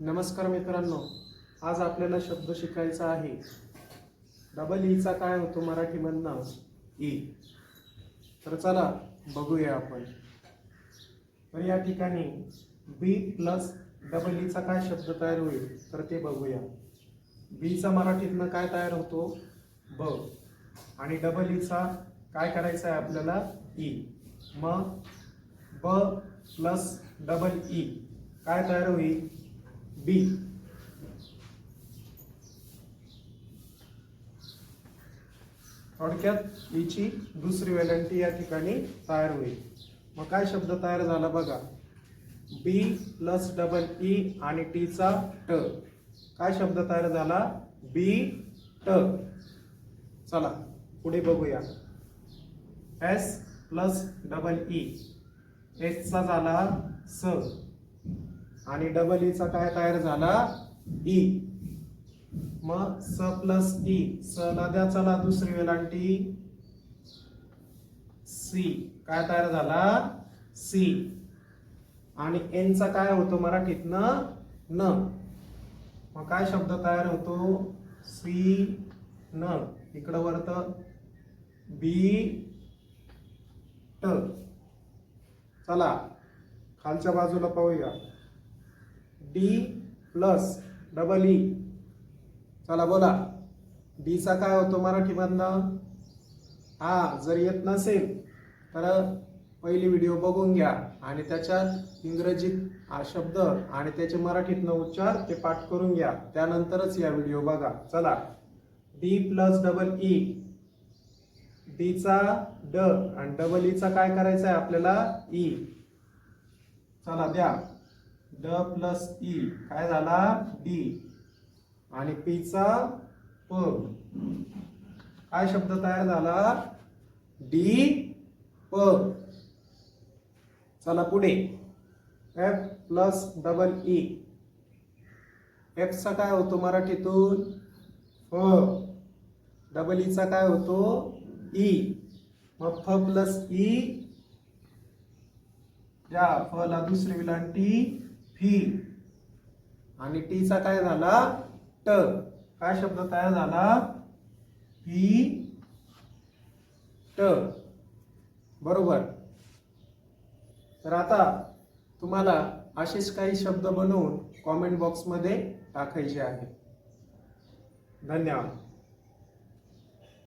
नमस्कार मित्रांनो आज आपल्याला शब्द शिकायचा आहे. डबल ईचा e काय होतो मराठीमधनं? ई तर चला बघूया आपण. तर या ठिकाणी बी प्लस डबल ईचा काय शब्द तयार होईल तर ते बघूया. बीचा मराठीतनं काय तयार होतो? ब. आणि डबल ईचा e काय करायचा आहे आपल्याला? ई मग ब प्लस डबल ई काय तयार होईल? बी थोडक्यात बीची दुसरी वेलंटी या ठिकाणी तयार होईल. मग काय शब्द तयार झाला बघा. बी प्लस डबल ई आणि टीचा ट काय शब्द तयार झाला? बी ट चला पुढे बघूया. एस प्लस डबल ई एसचा झाला स. आणि डबल ईचा e काय तयार झाला? ई मग स प्लस ई e. स ला द्या चला दुसरी वेलांटी. सी काय तयार झाला? सी आणि एन चा काय होतो मराठीत न न मग काय शब्द तयार होतो? सी न इकडं वरत. बी ट चला खालच्या बाजूला पाहूया. D plus double E. चला बोला. डीचा काय होतो मराठीमधनं? हा जर येत नसेल तर पहिली व्हिडिओ बघून घ्या. आणि त्याच्यात इंग्रजीत हा शब्द आणि त्याचे मराठीतनं उच्चार ते पाठ करून घ्या. त्यानंतरच या व्हिडिओ बघा. चला. D plus double E. डीचा ड आणि डबल ईचा काय करायचा आहे आपल्याला? ई. चला द्या. ड प्लस ई. काय झाला? डी. आणि पीचा प. काय शब्द तयार झाला? डी प. चला पुढे. एफ प्लस डबल ई एफचा काय होतो मराठीतून? फ. डबल ईचा e काय होतो? ई मग फ प्लस ई e. या फला दुसरी विलांटी. फी आणि टीचा काय झाला? ट काय शब्द तयार झाला? फी ट बरोबर. तर आता तुम्हाला असेच काही शब्द बनवून कॉमेंट बॉक्समध्ये टाकायचे आहे. धन्यवाद.